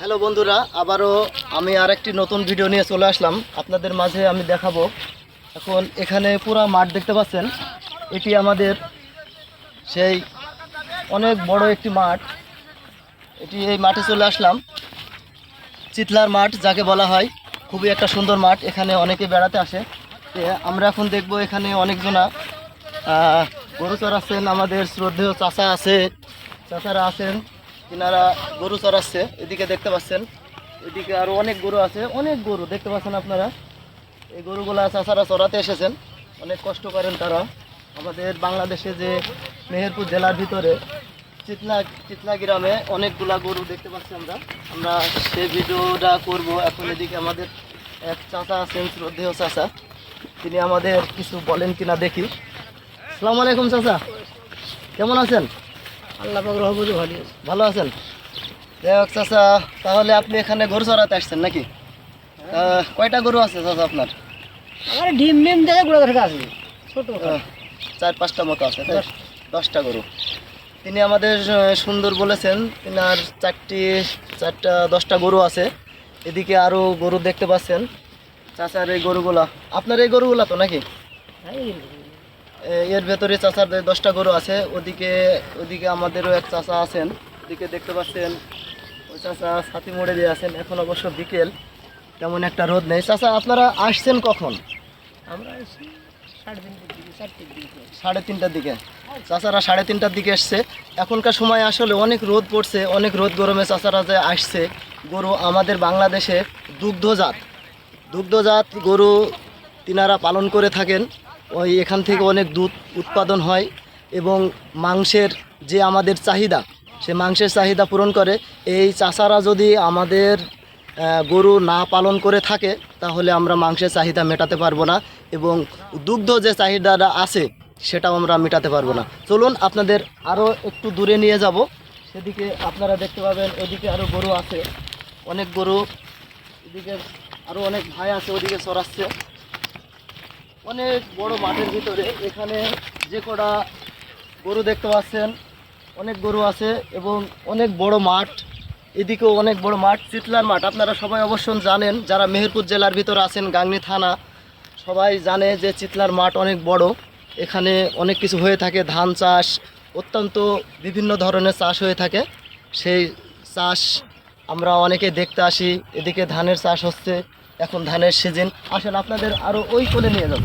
Hello বন্ধুরা, আবারও আমি আরেকটি নতুন ভিডিও নিয়ে চলে আসলাম। আপনাদের মাঝে আমি দেখাবো। এখন এখানে পুরো মাঠ দেখতে পাচ্ছেন। এটি আমাদের সেই অনেক বড় একটি মাঠ। এটি এই মাঠে চলে আসলাম। চিতলার মাঠ যাকে বলা হয়, খুবই একটা সুন্দর মাঠ। এখানে অনেকে বেড়াতে আসে। আমরা এখন দেখব এখানে অনেকজনা গরু চড়াচ্ছেন। আমাদের শ্রদ্ধেয় চাচা আছে, চাচারা আছেন। তিনারা গরু চড়াচ্ছে, এদিকে দেখতে পাচ্ছেন, এদিকে আরও অনেক গরু আছে, অনেক গরু দেখতে পাচ্ছেন আপনারা। এই গরুগুলা চাচারা চড়াতে এসেছেন, অনেক কষ্ট করেন তারা। আমাদের বাংলাদেশে যে মেহেরপুর জেলার ভিতরে চিতলা চিতলা গ্রামে অনেকগুলা গরু দেখতে পাচ্ছি আমরা। আমরা সেই ভিডিওটা করব এখন এদিকে আমাদের এক চাচা আছেন, শ্রদ্ধেয় চাচা। তিনি আমাদের কিছু বলেন কিনা দেখি। আসসালামু আলাইকুম চাচা, কেমন আছেন? আল্লাহ রহমতে ভালো ভালো আছেন? যাই হোক চাচা তাহলে আপনি এখানে গরু চড়াতে আসছেন নাকি? কয়টা গরু আছে চাচা আপনার? আমার ডিম ডিম দেখে গুলো দেখা আছে। ছোট চার পাঁচটা মতো আছে? দশটা গরু। তিনি আমাদের সুন্দর বলেছেন তিনার চারটি চারটা দশটা গরু আছে। এদিকে আরও গরু দেখতে পাচ্ছেন। চাচার এই গরুগুলা। আপনার এই গরুগুলা তো নাকি? এর ভেতরে চাচার যে দশটা গরু আছে ওদিকে ওদিকে আমাদেরও এক চাচা আছেন। ওদিকে দেখতে পাচ্ছেন ওই চাচা ছাতি মোড়ে দিয়ে আছেন। এখন অবশ্য বিকেল তেমন একটা রোদ নেই। চাচা আপনারা আসছেন কখন? আমরা সাড়ে তিনটের দিকে সাড়ে তিনটার দিকে। চাচারা সাড়ে তিনটার দিকে এসছে। এখনকার সময় আসলে অনেক রোদ পড়ছে অনেক রোদ গরমে চাচারা যে আসছে। গরু আমাদের বাংলাদেশে দুগ্ধজাত। দুগ্ধজাত গরু তিনারা পালন করে থাকেন। ওই এখান থেকে অনেক দুধ উৎপাদন হয় এবং মাংসের যে আমাদের চাহিদা, সে মাংসের চাহিদা পূরণ করে। এই চাষারা যদি আমাদের গরু না পালন করে থাকে, তাহলে আমরা মাংসের চাহিদা মেটাতে পারব না এবং দুগ্ধ যে চাহিদাটা আছে, সেটাও আমরা মেটাতে পারব না। চলুন, আপনাদের আরও একটু দূরে নিয়ে যাব। সেদিকে আপনারা দেখতে পাবেন, ওদিকে আরও গরু আছে। অনেক গরু, এদিকে আরও অনেক ভাই আছে, ওদিকে চড়াচ্ছে। অনেক বড় মাঠের ভিতরে এখানে যে কটা গরু দেখতে পাচ্ছেন, অনেক গরু আছে এবং অনেক বড় মাঠ। এদিকেও অনেক বড় মাঠ, চিতলার মাঠ। আপনারা সবাই অবশ্য জানেন, যারা মেহেরপুর জেলার ভিতরে আছেন, গাংনি থানা, সবাই জানে যে চিতলার মাঠ অনেক বড়। এখানে অনেক কিছু হয়ে থাকে, ধান চাষ, অত্যন্ত বিভিন্ন ধরনের চাষ হয়ে থাকে। সেই চাষ আমরা অনেকে দেখতে আসি, এদিকে ধানের চাষ হচ্ছে। এখন ধানের সিজন আসেন আপনাদের আরও ওই কোলে নিয়ে যাব।